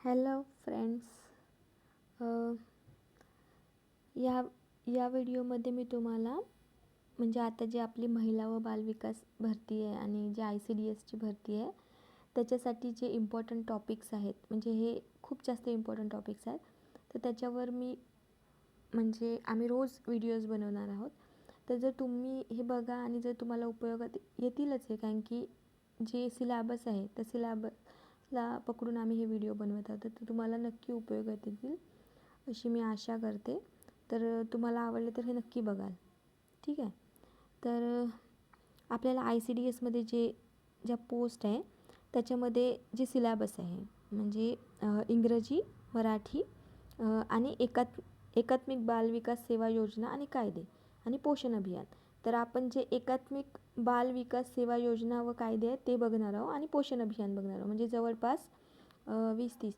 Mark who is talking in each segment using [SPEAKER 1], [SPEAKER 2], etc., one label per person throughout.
[SPEAKER 1] Hello friends या या व्हिडिओमध्ये मी तुम्हाला म्हणजे आता जी आपली महिला व बालविकास भरती आहे आणि जे आय सी डी एसची भरती आहे त्याच्यासाठी जे इम्पॉर्टंट टॉपिक्स आहेत म्हणजे हे खूप जास्त इम्पॉर्टंट टॉपिक्स आहेत तर त्याच्यावर मी म्हणजे आम्ही रोज व्हिडिओज बनवणार आहोत. तर जर तुम्ही हे बघा आणि जर तुम्हाला उपयोगात येतीलच हे कारण की जे सिलॅबस आहे तर सिलॅबस ला पकडून आम्ही हे व्हिडिओ बनवत आहोत. तर तुम्हाला नक्की उपयोगात येतील अशी मी आशा करते. तर तुम्हाला आवडले तर हे नक्की बघाल. ठीक आहे? तर आपल्याला आय सी डी एसमध्ये जे ज्या पोस्ट आहे त्याच्यामध्ये जे सिलॅबस आहे म्हणजे इंग्रजी मराठी आणि एकात एकात्मिक बालविकास सेवा योजना आणि कायदे आणि पोषण अभियान तर आपण जे एकात्मिक बाल विकास सेवा योजना व कायदे आहेत ते बघणार आहोत आणि पोषण अभियान बघणार आहोत. म्हणजे जवळपास वीस तीस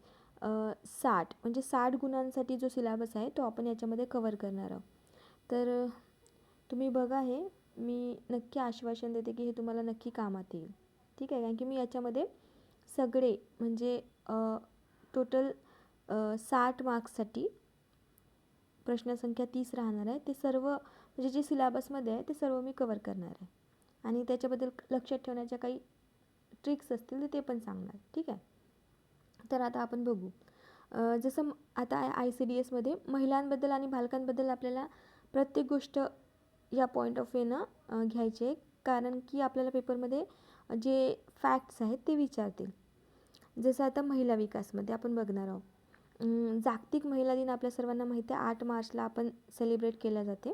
[SPEAKER 1] साठ म्हणजे साठ गुणांसाठी जो सिलॅबस आहे तो आपण याच्यामध्ये कवर करणार आहोत. तर तुम्ही बघा हे मी नक्की आश्वासन देते की हे तुम्हाला नक्की कामात येईल. ठीक आहे? कारण की मी याच्यामध्ये सगळे म्हणजे टोटल साठ मार्क्ससाठी प्रश्नसंख्या तीस राहणार आहे. ते सर्व म्हणजे जे सिलॅबसमध्ये आहे ते सर्व मी कवर करणार आहे. आणि त्याच्याबद्दल लक्षात ठेवण्याच्या काही ट्रिक्स असतील तर ते पण सांगणार ठीक आहे? तर आता आपण बघू. जसं आता आय सी डी एसमध्ये महिलांबद्दल आणि बालकांबद्दल आपल्याला प्रत्येक गोष्ट या पॉईंट ऑफ व्ह्यूनं घ्यायची आहे. कारण की आपल्याला पेपरमध्ये जे फॅक्ट्स आहेत ते विचारतील. जसं आता महिला विकासमध्ये आपण बघणार आहोत. जागतिक महिला दिन आपल्या सर्वांना माहिती आहे आठ मार्चला आपण सेलिब्रेट केला जाते.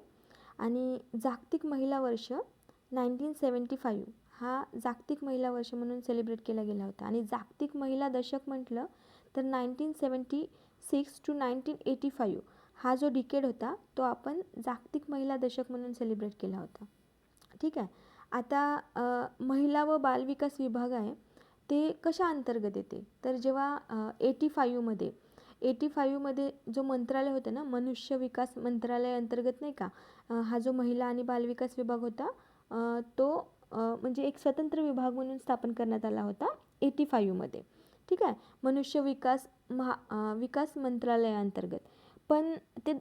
[SPEAKER 1] आणि जागतिक महिला वर्ष नाईन्टीन सेवन्टी फाईव्ह. हा जागतिक महिला वर्ष म्हणून सेलिब्रेट केला गेला होता. आणि जागतिक महिला दशक म्हटलं तर nineteen seventy six to nineteen eighty five हा जो डिकेड होता तो आपण जागतिक महिला दशक म्हणून सेलिब्रेट केला होता. ठीक आहे? आता महिला व बालविकास विभाग आहे ते कशा अंतर्गत येते? तर जेव्हा एटी फाईव्हमध्ये एटी फाईव्हमध्ये जो मंत्रालय होतं ना मनुष्य विकास मंत्रालय अंतर्गत नाही का हा जो महिला आणि बालविकास विभाग होता तो म्हणजे एक स्वतंत्र विभाग म्हणून स्थापन करण्यात आला होता एटी फाईव्हमध्ये ठीक आहे? मनुष्य विकास महा विकास मंत्रालयाअंतर्गत पण ते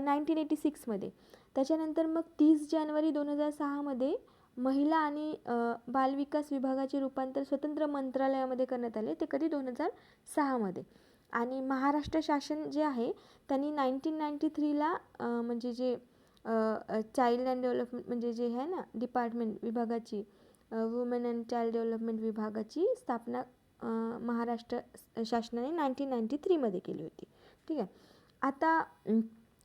[SPEAKER 1] नाईन्टीन एटी सिक्समध्ये त्याच्यानंतर मग तीस जानेवारी दोन हजार सहामध्ये महिला आणि बालविकास विभागाचे रूपांतर स्वतंत्र मंत्रालयामध्ये करण्यात आले. ते कधी? दोन हजार सहामध्ये आणि महाराष्ट्र शासन जे आहे त्यांनी नाईन्टीन नाईन्टी थ्रीला म्हणजे जे चाइल्ड अँड डेव्हलपमेंट म्हणजे जे आहे ना डिपार्टमेंट विभागाची वुमेन अँड चाइल्ड डेव्हलपमेंट विभागाची स्थापना महाराष्ट्र शासनाने नाईन्टीन नाईन्टी थ्रीमध्ये केली होती. ठीक आहे? आता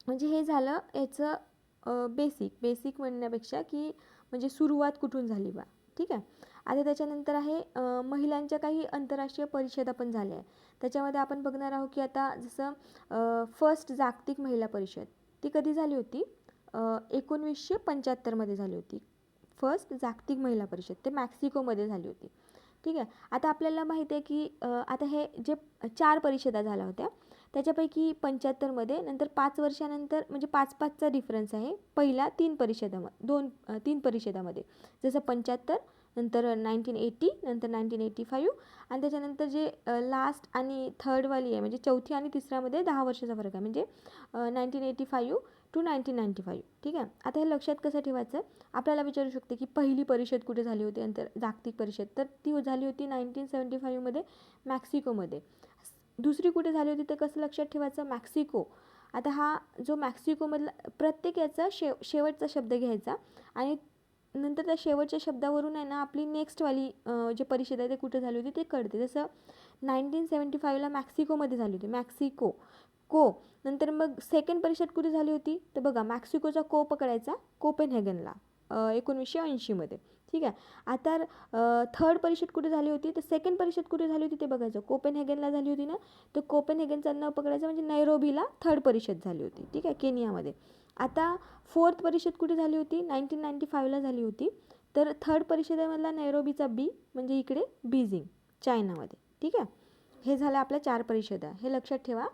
[SPEAKER 1] म्हणजे हे झालं याचं बेसिक बेसिक म्हणण्यापेक्षा की म्हणजे सुरुवात कुठून झाली बा? ठीक आहे? आता त्याच्यानंतर आहे महिलांच्या काही आंतरराष्ट्रीय परिषदा पण झाल्या आहे त्याच्यामध्ये आपण बघणार आहोत की आता जसं फर्स्ट जागतिक महिला परिषद ती कधी झाली होती? एकोणवीसशे पंच्याहत्तरमध्ये झाली होती. फर्स्ट जागतिक महिला परिषद ते मॅक्सिकोमध्ये झाली होती. ठीक आहे? आता आपल्याला माहिती आहे की आता हे जे चार परिषदा झाल्या होत्या त्याच्यापैकी पंच्याहत्तरमध्ये नंतर पाच वर्षानंतर म्हणजे पाच पाचचा डिफरन्स आहे पहिल्या तीन परिषदामध्ये दोन तीन परिषदामध्ये. जसं पंच्याहत्तर नंतर नाईन्टीन एटी नंतर नाईन्टीन एटी फाईव्ह आणि त्याच्यानंतर जे लास्ट आणि थर्डवाली आहे म्हणजे चौथी आणि तिसऱ्यामध्ये दहा वर्षाचा फरक आहे. म्हणजे nineteen eighty five to nineteen ninety five ठीक आहे? आता हे लक्षात कसं ठेवायचं? आपल्याला विचारू शकते की पहिली परिषद कुठे झाली होती? नंतर जागतिक परिषद. तर ती झाली होती नाईन्टीन सेवन्टी फाईव्हमध्ये मॅक्सिकोमध्ये दुसरी कुठे झाली होती तर कसं लक्षात ठेवायचं? मॅक्सिको. आता हा जो मॅक्सिकोमधला प्रत्येक याचा शेव शेवटचा शब्द घ्यायचा आणि नंतर त्या शेवटच्या शब्दावरून आहे ना आपली नेक्स्टवाली जे परिषद आहे ते कुठे झाली होती ते कळते. जसं नाईन्टीन सेवन्टी फाईव्हला मॅक्सिकोमध्ये झाली होती मॅक्सिको. को. नंतर मग सेकंड परिषद कुठे झाली होती? तर बघा मॅक्सिकोचा को पकडायचा कोपेनहेगनला एकोणीसशे ऐंशीमध्ये. ठीक आहे? आता थर्ड परिषद कुठे झाली होती? तर सेकंड परिषद कुठे झाली होती ते बघायचं. कोपेनहेगनला झाली होती ना? तर कोपेनहेगनचा न पकडायचं म्हणजे नैरोबीला थर्ड परिषद झाली होती. ठीक आहे? केनियामध्ये. आता फोर्थ परिषद कुठे झाली होती? नाईन्टीन नाईन्टी फाईव्हला झाली होती. तर थर्ड परिषदेमधला नैरोबीचा बी म्हणजे इकडे बीजिंग चायनामध्ये. ठीक आहे? हे झालं आपल्या चार परिषदा. हे लक्षात ठेवा.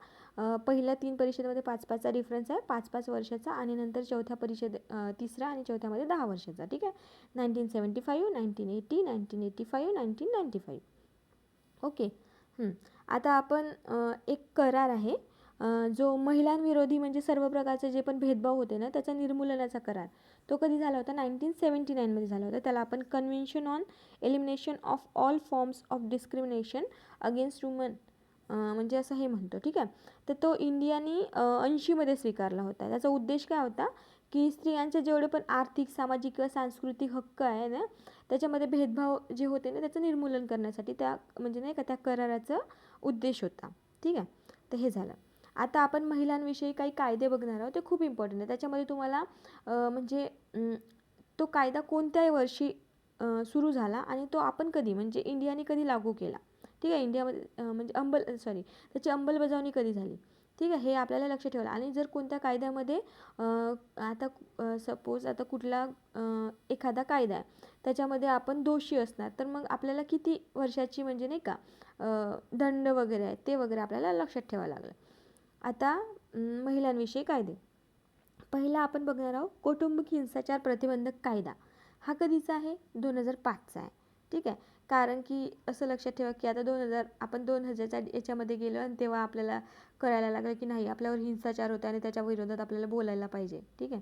[SPEAKER 1] पहिल्या तीन परिषदेमध्ये पाच पाचचा डिफरन्स आहे. पाच पाच वर्षाचा आणि नंतर चौथ्या परिषद तिसरा आणि चौथ्यामध्ये दहा वर्षाचा. ठीक आहे? Nineteen seventy five nineteen eighty nineteen eighty five nineteen ninety five okay आता आपण एक करार आहे. जो महिलांविरोधी म्हणजे सर्व प्रकारचे जे पण भेदभाव होते ना त्याच्या निर्मूलनाचा करार. तो कधी झाला होता? नाईन्टीन सेवन्टी नाईनमध्ये झाला होता. त्याला आपण convention on elimination of all forms of discrimination against women म्हणजे असं हे म्हणतो ठीक आहे? तर तो इंडियानी ऐंशीमध्ये स्वीकारला होता. त्याचा उद्देश काय होता? की स्त्रियांचे जेवढे पण आर्थिक सामाजिक किंवा सांस्कृतिक हक्क आहे ना त्याच्यामध्ये भेदभाव जे होते ना त्याचं निर्मूलन करण्यासाठी त्या म्हणजे नाही का त्या कराराचा उद्देश होता. ठीक आहे? तर हे झालं. आता आपण महिलांविषयी काही कायदे बघणार आहोत ते खूप इम्पॉर्टंट आहे त्याच्यामध्ये तुम्हाला म्हणजे तो कायदा कोणत्याही वर्षी सुरू झाला आणि तो आपण कधी म्हणजे इंडियाने कधी लागू केला? ठीक आहे इंडियामध्ये म्हणजे अंबल सॉरी त्याची अंमलबजावणी कधी झाली? ठीक आहे हे आपल्याला लक्ष ठेवायला. आणि जर कोणत्या कायद्यामध्ये आता सपोज आता कुठला एखादा कायदा आहे त्याच्यामध्ये आपण दोषी असणार तर मग आपल्याला किती वर्षाची म्हणजे नाही का दंड वगैरे आहे ते वगैरे आपल्याला लक्षात ठेवावं लागलं. आता महिलांविषयी कायदे. पहिला आपण बघणार आहोत कौटुंबिक हिंसाचार प्रतिबंधक कायदा. हा कधीचा आहे? दोन हजार पाचचा आहे. ठीक आहे? कारण की असं लक्षात ठेवा की आता दोन हजार आपण दोन हजारच्या याच्यामध्ये गेलो आणि तेव्हा आपल्याला करायला लागलं की नाही आपल्यावर हिंसाचार होता आणि त्याच्या विरोधात आपल्याला बोलायला पाहिजे. ठीक आहे?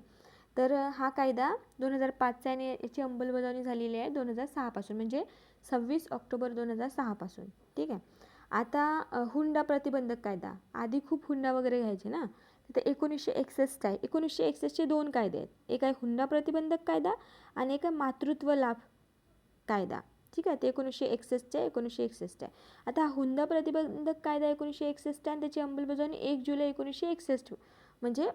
[SPEAKER 1] तर हा कायदा दोन हजार पाचचा आणि याची अंमलबजावणी झालेली आहे दोन हजार सहापासून म्हणजे सव्वीस ऑक्टोबर दोन हजार सहापासून. ठीक आहे? आता हुंडा प्रतिबंधक कायदा. आधी खूप हुंडा वगैरे घ्यायचे ना? तर एकोणीसशे एकसष्ट आहे. एकोणीसशे एकसष्टचे दोन कायदे आहेत. एक आहे हुंडा प्रतिबंधक कायदा आणि एक आहे मातृत्व लाभ कायदा. ठीक आहे? ते एकोणीसशे एकसष्टचे एकोणीसशे एकसष्ट आहे. आता हा हुंडा प्रतिबंधक कायदा एकोणीसशे एकसष्ट आहे आणि त्याची अंमलबजावणी एक जुलै एकोणीसशे एकसष्ट. म्हणजे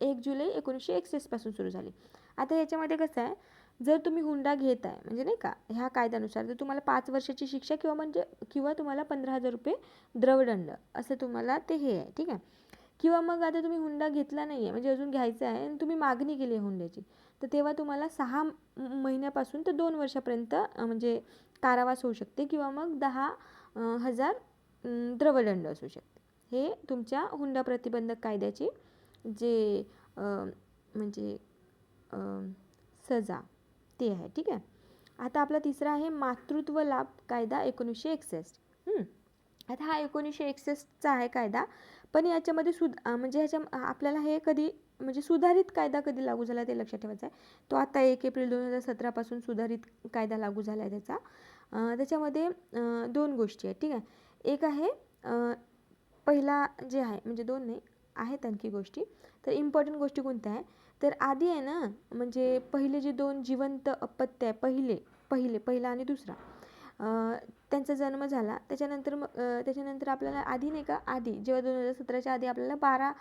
[SPEAKER 1] एक जुलै एकोणीसशे एकसष्टपासून सुरू झाली. आता याच्यामध्ये कसं आहे? जर तुम्ही हुंडा घेत आहे म्हणजे नाही का ह्या कायद्यानुसार तर तुम्हाला पाच वर्षाची शिक्षा किंवा म्हणजे किंवा तुम्हाला पंधरा हजार रुपये द्रवदंड असं तुम्हाला ते हे आहे ठीक आहे? किंवा मग आता तुम्ही हुंडा घेतला नाही आहे म्हणजे अजून घ्यायचा आहे आणि तुम्ही मागणी केली आहे हुंड्याची तर तेव्हा तुम्हाला सहा महिन्यापासून तर दोन वर्षापर्यंत म्हणजे कारावास होऊ शकते किंवा मग दहा हजार द्रवदंड असू शकते. हे तुमच्या हुंडा प्रतिबंधक कायद्याची जे म्हणजे सजा ते आहे ठीक आहे? आता आपला तिसरा आहे मातृत्व लाभ कायदा एकोणीसशे एकसष्ट. आता हा एकोणीसशे एकसष्टचा आहे कायदा पण याच्यामध्ये सुध म्हणजे ह्याच्या आपल्याला हे कधी म्हणजे सुधारित कायदा कधी लागू झाला ते लक्षात ठेवायचं आहे. तो आता एक एप्रिल दोन हजार सतरापासून सुधारित कायदा लागू झाला आहे त्याचा. त्याच्यामध्ये दोन गोष्टी आहेत ठीक आहे? एक आहे पहिला जे आहे म्हणजे दोन नाही आहेत आणखी गोष्टी. तर इम्पॉर्टंट गोष्टी कोणत्या आहे? तर आधी आहे ना म्हणजे पहिले जे दोन जिवंत अपत्य आहे पहिले पहिले पहिला आणि दुसरा त्यांचा जन्म झाला. त्याच्यानंतर मग त्याच्यानंतर आपल्याला आधी नाही का आधी जेव्हा दोन हजार सतराच्या आधी आपल्याला बारा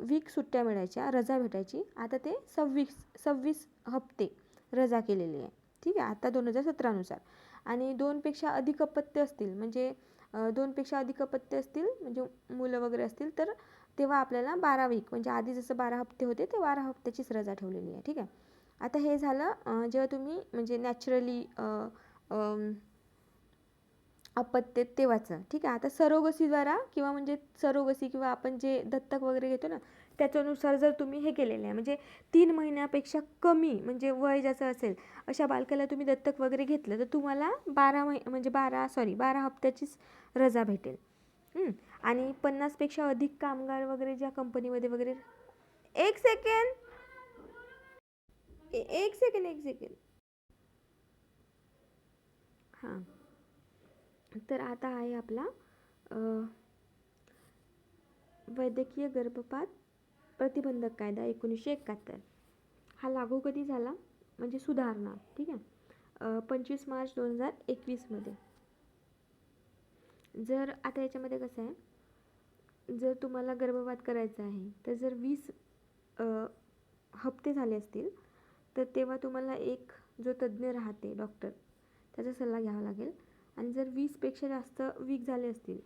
[SPEAKER 1] वीक सुट्ट्या मिळायच्या रजा भेटायची. आता ते सव्वीस सव्वीस हप्ते रजा केलेली आहे. ठीक आहे? आता दोन हजार सतरानुसार. आणि दोनपेक्षा अधिक अपत्य असतील म्हणजे दोनपेक्षा अधिक अपत्य असतील म्हणजे मुलं वगैरे असतील तर तेव्हा आपल्याला बारा वीक म्हणजे आधी जसं बारा हप्ते होते ते बारा हप्त्याचीच रजा ठेवलेली आहे ठीक आहे? आता हे झालं जेव्हा तुम्ही म्हणजे नॅचरली अपत्य तेव्हाचं ठीक आहे? आता सरोगसीद्वारा किंवा म्हणजे सरोगसी किंवा आपण जे दत्तक वगैरे घेतो ना त्याच्यानुसार जर तुम्ही हे केलेलं आहे म्हणजे तीन महिन्यापेक्षा कमी म्हणजे वय ज्याचं असेल अशा बालकाला तुम्ही दत्तक वगैरे घेतलं तर तुम्हाला बारा महि म्हणजे बारा सॉरी बारा हप्त्याचीच रजा भेटेल. आणि पन्नासपेक्षा अधिक कामगार वगैरे ज्या कंपनीमध्ये वगैरे एक सेकंड एक सेकंड एक सेकंड हां. तर आता आहे आपला वैद्यकीय गर्भपात प्रतिबंधक कायदा एकोणीसशे एकाहत्तर. हा लागू कधी झाला? म्हणजे सुधारणा ठीक आहे? पंचवीस मार्च दोन हजार एकवीसमध्ये. जर आता याच्यामध्ये कसं आहे जर तुम्हाला गर्भपात करायचा आहे तर जर वीस हप्ते झाले असतील तर तेव्हा तुम्हाला एक जो तज्ज्ञ राहते डॉक्टर त्याचा सल्ला घ्यावा लागेल. आणि जर वीसपेक्षा जास्त वीक झाले असतील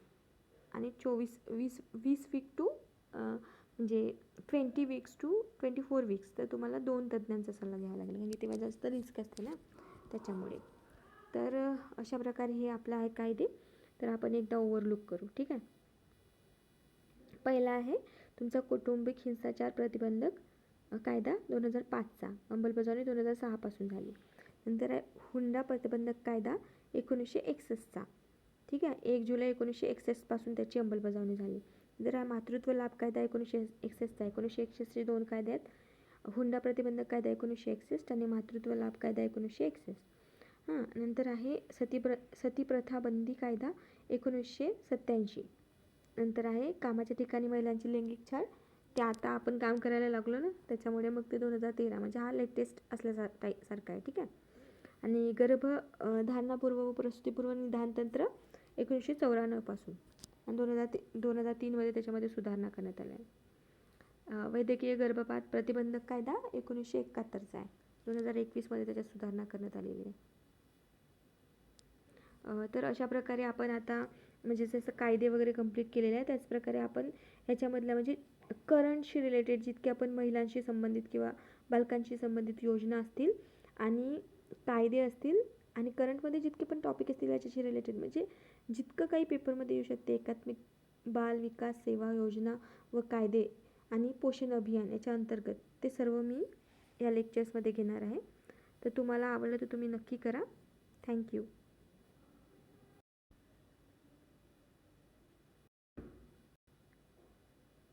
[SPEAKER 1] आणि चोवीस वीस वीस वीक टू म्हणजे twenty weeks to twenty four weeks तर तुम्हाला दोन तज्ज्ञांचा सल्ला घ्यावा लागेल. कारण की तेव्हा जास्त रिस्क असते ना त्याच्यामुळे. तर अशा प्रकारे हे आपलं आहे कायदे. तर आपण एकदा ओव्हरलुक करू ठीक आहे? पहिला आहे तुमचा कौटुंबिक हिंसाचार प्रतिबंधक कायदा दोन हजार पाचचा अंमलबजावणी दोन हजार सहापासून झाली. नंतर आहे हुंडा प्रतिबंधक कायदा एकोणीसशे एकसष्टचा ठीक आहे? एक जुलै एकोणीसशे एकसष्टपासून त्याची अंमलबजावणी झाली. जर हा मातृत्व लाभ कायदा एकोणीसशे एकसष्टचा एकोणीसशे एकसष्टचे दोन कायदे आहेत हुंडा प्रतिबंधक कायदा एकोणीसशे एकसष्ट आणि मातृत्व लाभ कायदा एकोणीसशे एकसष्ट. हां नंतर आहे सती प्र सती प्रथा बंदी कायदा एकोणीसशे सत्त्याऐंशी. नंतर आहे कामाच्या ठिकाणी महिलांची लैंगिक छळ. ते आता आपण काम करायला लागलो ना त्याच्यामुळे मग ते दोन हजार तेरा म्हणजे हा लेटेस्ट असल्यासारखा सारखा आहे ठीक आहे? आणि गर्भ धारणापूर्व व प्रसूतीपूर्व निदान तंत्र एकोणीसशे चौऱ्याण्णवपासून आणि दोन हजार ती दोन हजार तीनमध्ये त्याच्यामध्ये सुधारणा करण्यात आल्या आहे. वैद्यकीय गर्भपात प्रतिबंधक कायदा एकोणीसशे एकाहत्तरचा आहे. दोन हजार एकवीसमध्ये त्याच्यात सुधारणा करण्यात आलेली आहे. तर अशा प्रकारे आपण आता म्हणजे जसं कायदे वगैरे कंप्लीट केलेले आहे त्याचप्रकारे आपण ह्याच्यामधल्या म्हणजे करंटशी रिलेटेड जितके आपण महिलांशी संबंधित किंवा बालकांशी संबंधित योजना असतील आणि कायदे असतील आणि करंटमध्ये जितके पण टॉपिक असतील याच्याशी रिलेटेड म्हणजे जितकं काही पेपरमध्ये येऊ शकते एकात्मिक बाल विकास सेवा योजना व कायदे आणि पोषण अभियान याच्या अंतर्गत ते सर्व मी या लेक्चर्समध्ये घेणार आहे. तर तुम्हाला आवडलं तर तुम्ही नक्की करा. थँक्यू